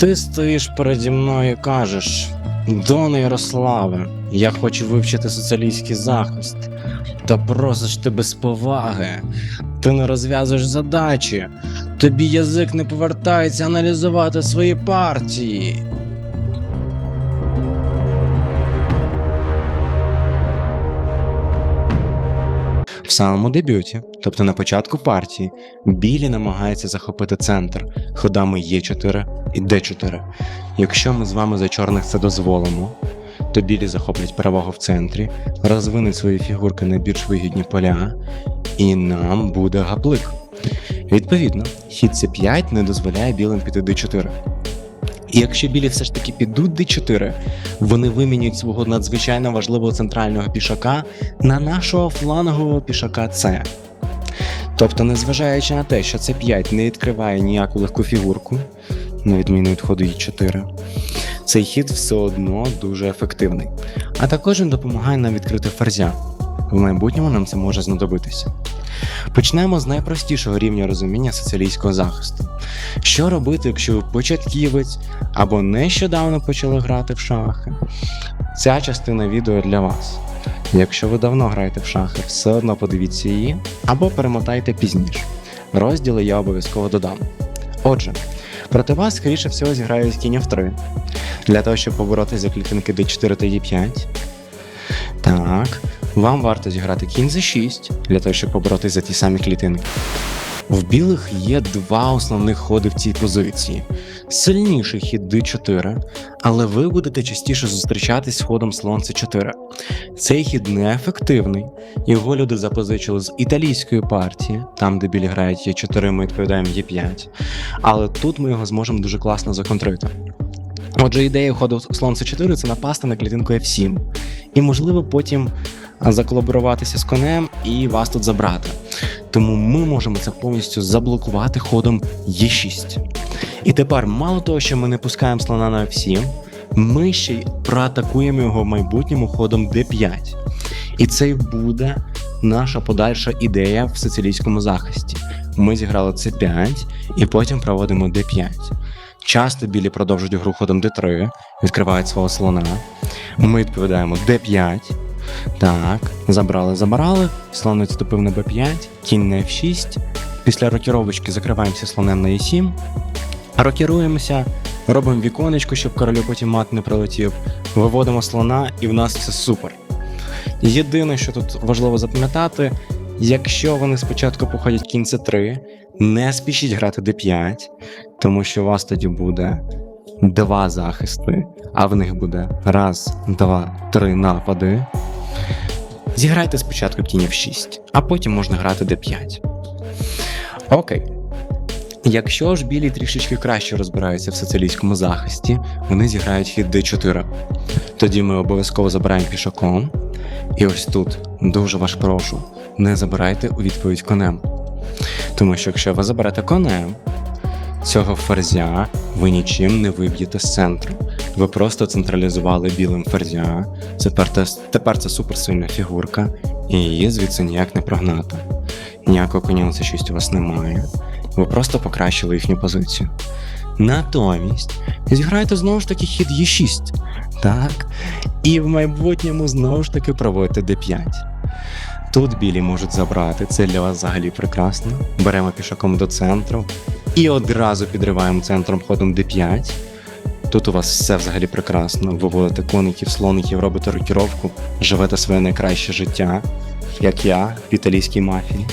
Ти стоїш переді мною і кажеш: Доне Ярославе, я хочу вивчити соціалістський захист. Та просиш ти без поваги. Ти не розв'язуєш задачі. Тобі язик не повертається аналізувати свої партії. Самому дебюті, тобто на початку партії, білі намагаються захопити центр ходами Е4 і Д4. Якщо ми з вами за чорних це дозволимо, то білі захоплять перевагу в центрі, розвинуть свої фігурки на більш вигідні поля, і нам буде гаплик. Відповідно, хід С5 не дозволяє білим піти Д4. І якщо білі все ж таки підуть Д4, вони вимінюють свого надзвичайно важливого центрального пішака на нашого флангового пішака С. Тобто, незважаючи на те, що С5 не відкриває ніяку легку фігурку, на відміну від ходу Е4, цей хід все одно дуже ефективний. А також він допомагає нам відкрити ферзя. В майбутньому нам це може знадобитися. Почнемо з найпростішого рівня розуміння соціалістського захисту. Що робити, якщо ви початківець або нещодавно почали грати в шахи? Ця частина відео для вас. Якщо ви давно граєте в шахи, все одно подивіться її або перемотайте пізніше. Розділи я обов'язково додам. Отже, проти вас, скоріше всього, зіграють кінь в 3 для того, щоб побороти за клітинки d4 та e5. Так, вам варто зіграти кінь z6 для того, щоб поборотись за ті самі клітинки. В білих є два основних ходи в цій позиції. Сильніший хід d4, але ви будете частіше зустрічатись з ходом слон c4. Цей хід неефективний. Його люди запозичили з італійської партії, там де білі грають Е4, ми відповідаємо Е5. Але тут ми його зможемо дуже класно законтрити. Отже, ідея ходу слон c4 це напасти на клітинку F7. І, можливо, потім заколаборуватися з конем і вас тут забрати. Тому ми можемо це повністю заблокувати ходом Е6. І тепер, мало того, що ми не пускаємо слона на F7, ми ще й проатакуємо його в майбутньому ходом D5. І це й буде наша подальша ідея в соціалістському захисті. Ми зіграли C5 і потім проводимо D5. Часто білі продовжують гру ходом D3, відкривають свого слона. Ми відповідаємо D5. Так, забрали, забрали. Слон відступив на b5, кінь на f6. Після рокіровочки закриваємося слонем на e7. Рокіруємося, робимо віконечко, щоб королю потім мат не прилетів. Виводимо слона, і в нас все супер. Єдине, що тут важливо запам'ятати, якщо вони спочатку походять кінь c3, не спішіть грати d5, тому що у вас тоді буде два захисти, а в них буде раз, два, три напади. Зіграйте спочатку кінь f6, а потім можна грати d5. Окей. Якщо ж білі трішечки краще розбираються в соціалістському захисті, вони зіграють хід d4. Тоді ми обов'язково забираємо пішаком. І ось тут дуже вас прошу, не забирайте у відповідь конем. Тому що якщо ви заберете конем, цього ферзя ви нічим не виб'єте з центру. Ви просто централізували білим ферзя. Тепер, те, тепер це суперсильна фігурка, і її звідси ніяк не прогнати. Ніякого коня на c6 у вас немає. Ви просто покращили їхню позицію. Натомість зіграєте знову ж таки хід Е6. Так. І в майбутньому знову ж таки проводите d5. Тут білі можуть забрати, це для вас взагалі прекрасно. Беремо пішаком до центру і одразу підриваємо центром ходом d5. Тут у вас все взагалі прекрасно. Ви вводите коників, слоників, робите рокіровку, живете своє найкраще життя, як я в італійській мафії.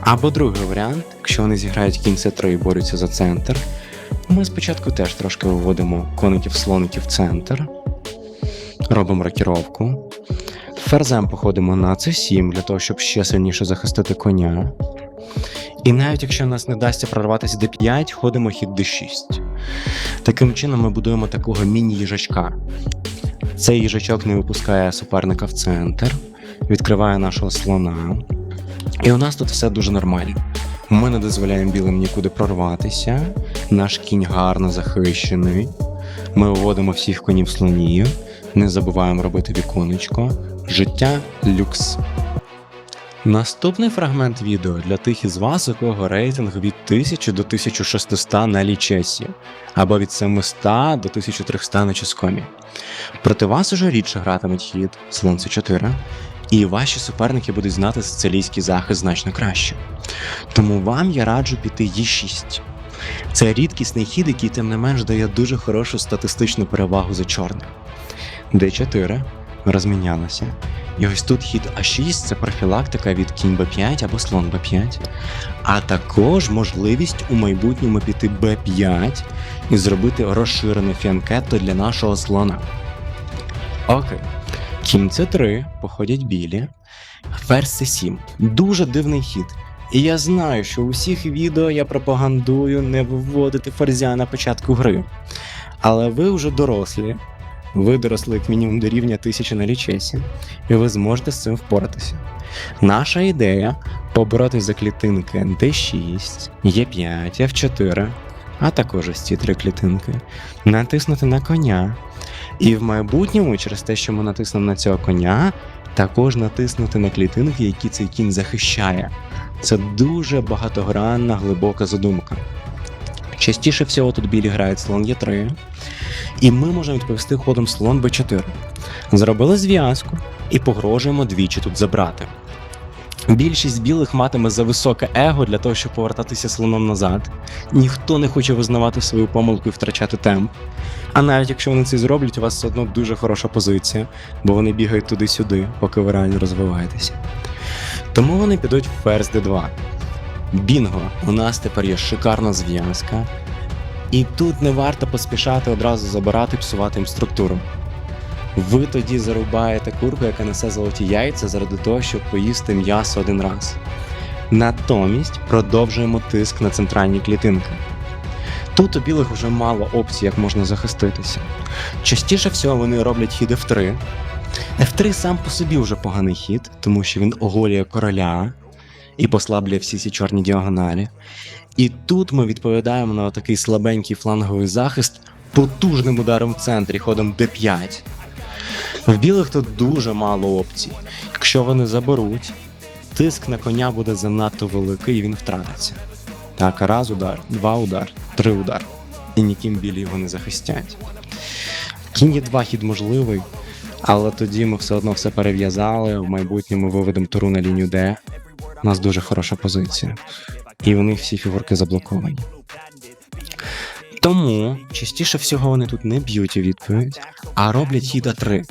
Або другий варіант, якщо вони зіграють кінь c3 і борються за центр, ми спочатку теж трошки виводимо коників, слоників в центр, робимо рокіровку. Ферзем походимо на c7 для того, щоб ще сильніше захистити коня. І навіть якщо нас не вдасться прорватися d5, ходимо хід d6. Таким чином ми будуємо такого міні-їжачка. Цей їжачок не випускає суперника в центр, відкриває нашого слона. І у нас тут все дуже нормально. Ми не дозволяємо білим нікуди прорватися. Наш кінь гарно захищений. Ми виводимо всіх конів слонів, не забуваємо робити віконечко. Життя люкс. Наступний фрагмент відео для тих із вас, у кого рейтинг від 1000 до 1600 на лічесі, або від 700 до 1300 на ческомі. Проти вас уже рідше гратимуть хід слон c4, і ваші суперники будуть знати сицилійський захист значно краще. Тому вам я раджу піти e6. Це рідкісний хід, який тим не менш дає дуже хорошу статистичну перевагу за чорним. d4 розмінялося. І ось тут хід А6 це профілактика від кінь Б5 або слон Б5, а також можливість у майбутньому піти Б5 і зробити розширене фіанкетто для нашого слона. Окей. Кінь С3, походять білі. Ферзь С7. Дуже дивний хід. І я знаю, що у всіх відео я пропагандую не виводити ферзя на початку гри. Але ви вже дорослі, ви доросли як мінімум до рівня 1000 на лічесі, і ви зможете з цим впоратися. Наша ідея побороти за клітинки D6, E5, F4, а також ось ці три клітинки, натиснути на коня. І в майбутньому, через те, що ми натиснемо на цього коня, також натиснути на клітинки, які цей кінь захищає. Це дуже багатогранна глибока задумка. Частіше всього тут білі грають слон Е3, і ми можемо відповісти ходом слон Б4. Зробили зв'язку і погрожуємо двічі тут забрати. Більшість білих матиме за високе его для того, щоб повертатися слоном назад. Ніхто не хоче визнавати свою помилку і втрачати темп. А навіть якщо вони це зроблять, у вас все одно дуже хороша позиція, бо вони бігають туди-сюди, поки ви реально розвиваєтеся. Тому вони підуть в ферзь d2. Бінго, у нас тепер є шикарна зв'язка. І тут не варто поспішати одразу забирати, псувати їм структуру. Ви тоді зарубаєте курку, яка несе золоті яйця заради того, щоб поїсти м'ясо один раз. Натомість продовжуємо тиск на центральні клітинки. Тут у білих вже мало опцій, як можна захиститися. Частіше всього вони роблять хід F3. F3 сам по собі вже поганий хід, тому що він оголює короля і послаблює всі ці чорні діагоналі. І тут ми відповідаємо на такий слабенький фланговий захист потужним ударом в центрі, ходом d5. В білих тут дуже мало опцій. Якщо вони заберуть, тиск на коня буде занадто великий і він втратиться. Так, раз удар, два удар, три удар. І ніким білі його не захистять. Кінь є 2 хід можливий, але тоді ми все одно все перев'язали. В майбутньому виведемо туру на лінію Д. У нас дуже хороша позиція. І в них всі фігурки заблоковані. Тому частіше всього вони тут не б'ють у відповідь, а роблять хід А3.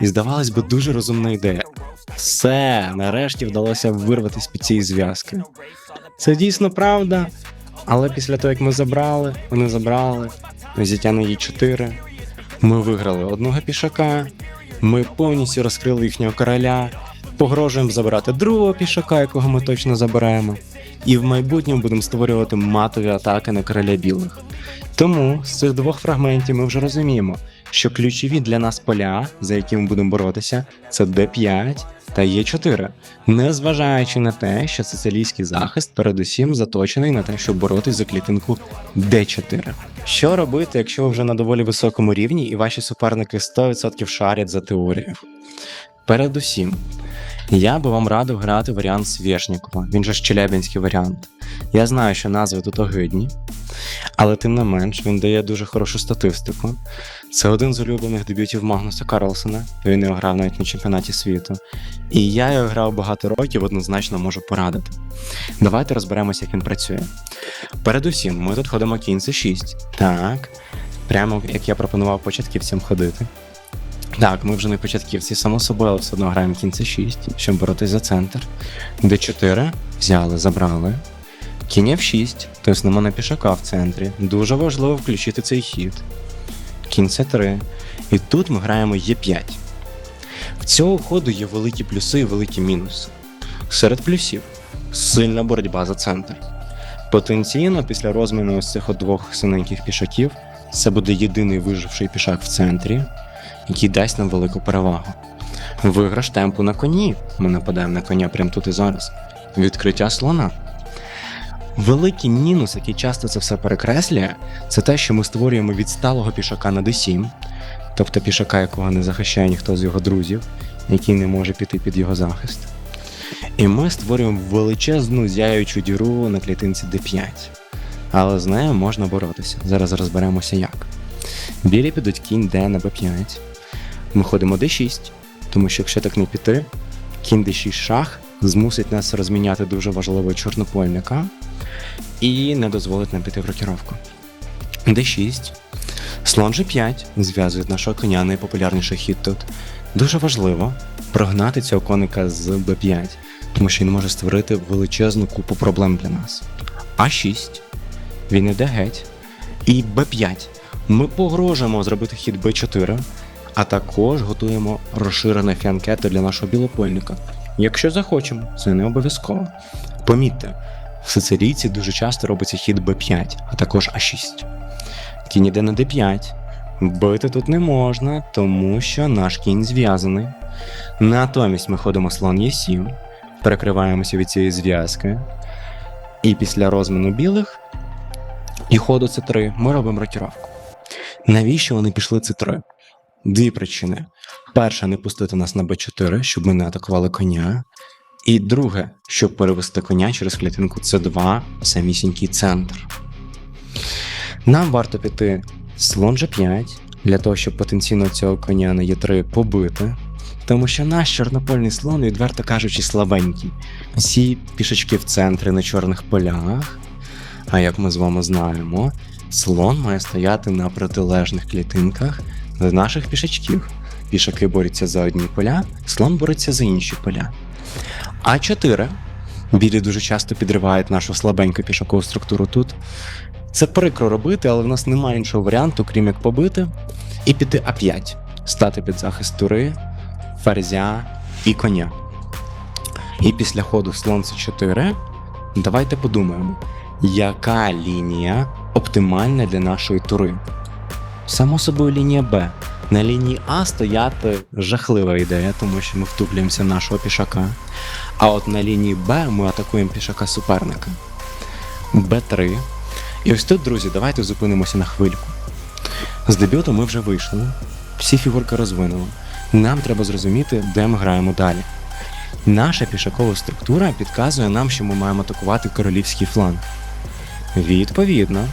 І здавалось би, дуже розумна ідея. Все, нарешті вдалося вирватися під цієї зв'язки. Це дійсно правда. Але після того, як ми забрали, вони забрали, взяття на Е4, ми виграли одного пішака, ми повністю розкрили їхнього короля, погрожуємо забирати другого пішака, якого ми точно заберемо, і в майбутньому будемо створювати матові атаки на короля білих. Тому з цих двох фрагментів ми вже розуміємо, що ключові для нас поля, за які ми будемо боротися, це D5 та Е4, незважаючи на те, що сицилійський захист передусім заточений на те, щоб боротись за клітинку D4. Що робити, якщо ви вже на доволі високому рівні і ваші суперники 100% шарять за теорією? Передусім, я би вам радив грати варіант Свєшнікова, він же ж челябінський варіант. Я знаю, що назви тут огидні, але тим не менш він дає дуже хорошу статистику. Це один з улюблених дебютів Магнуса Карлсона. Він його грав навіть на чемпіонаті світу. І я його грав багато років, однозначно можу порадити. Давайте розберемося, як він працює. Передусім, ми тут ходимо кінь C6. Так. Прямо як я пропонував початківцям ходити. Так, ми вже не початківці, само собою, але все одно граємо кінь C6, щоб боротись за центр. D4 взяли, забрали. Кінь F6, тиснемо на пішака в центрі. Дуже важливо включити цей хід. Кінь С3. І тут ми граємо Е5. В цього ходу є великі плюси і великі мінуси. Серед плюсів сильна боротьба за центр. Потенційно, після розміну ось цих двох синеньких пішаків, це буде єдиний виживший пішак в центрі, який дасть нам велику перевагу. Виграш темпу на коні. Ми нападаємо на коня прямо тут і зараз. Відкриття слона. Великий мінус, який часто це все перекреслює, це те, що ми створюємо відсталого пішака на D7, тобто пішака, якого не захищає ніхто з його друзів, який не може піти під його захист. І ми створюємо величезну зяючу діру на клітинці D5. Але з нею можна боротися. Зараз розберемося як. Білі підуть кінь D на B5. Ми ходимо D6, тому що якщо так не піти, кінь D6 шах змусить нас розміняти дуже важливого чорнопольника і не дозволить нам піти в рокіровку. D6. Слон G5 зв'язує нашого коня найпопулярніший хід тут. Дуже важливо прогнати цього коника з B5, тому що він може створити величезну купу проблем для нас. А6. Він іде геть. І Б5. Ми погрожуємо зробити хід Б4, а також готуємо розширене фіанкетто для нашого білопольника. Якщо захочемо, це не обов'язково. Помітьте, в сицилійці дуже часто робиться хід Б5, а також А6. Кінь іде на d5. Бити тут не можна, тому що наш кінь зв'язаний. Натомість ми ходимо слон Е7, перекриваємося від цієї зв'язки. І після розміну білих і ходу С3 ми робимо рокіровку. Навіщо вони пішли С3? Дві причини. Перша, не пустити нас на Б4, щоб ми не атакували коня. І друге, щоб перевести коня через клітинку С2 самісінький центр. Нам варто піти слон G5 для того, щоб потенційно цього коня на Е3 побити. Тому що наш чорнопольний слон, відверто кажучи, слабенький. Всі пішечки в центрі на чорних полях. А як ми з вами знаємо, слон має стояти на протилежних клітинках наших пішачків. Пішаки борються за одні поля, слон бореться за інші поля. А4. Білі дуже часто підривають нашу слабеньку пішакову структуру тут. Це прикро робити, але в нас немає іншого варіанту, крім як побити, і піти А5, стати під захист тури, ферзя і коня. І після ходу слон С4 давайте подумаємо, яка лінія оптимальна для нашої тури. Само собою лінія Б. На лінії А стояти жахлива ідея, тому що ми втуплюємося нашого пішака. А от на лінії Б ми атакуємо пішака суперника. Б3. І ось тут, друзі, давайте зупинимося на хвильку. З дебюту ми вже вийшли, всі фігурки розвинули. Нам треба зрозуміти, де ми граємо далі. Наша пішакова структура підказує нам, що ми маємо атакувати королівський фланг. Відповідно,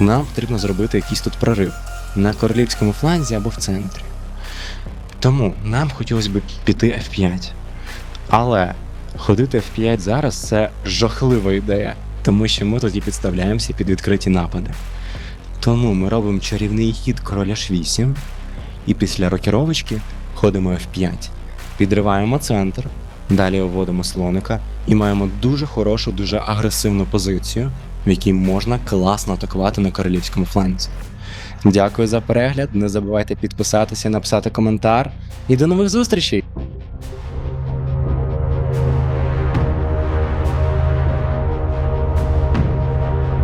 нам потрібно зробити якийсь тут прорив на королівському фланзі або в центрі. Тому нам хотілося б піти F5. Але ходити F5 зараз це жахлива ідея, тому що ми тоді підставляємося під відкриті напади. Тому ми робимо чарівний хід короля H8, і після рокіровочки ходимо F5, підриваємо центр, далі вводимо слоника і маємо дуже хорошу, дуже агресивну позицію, в якій можна класно атакувати на королівському фланзі. Дякую за перегляд. Не забувайте підписатися, написати коментар і до нових зустрічей!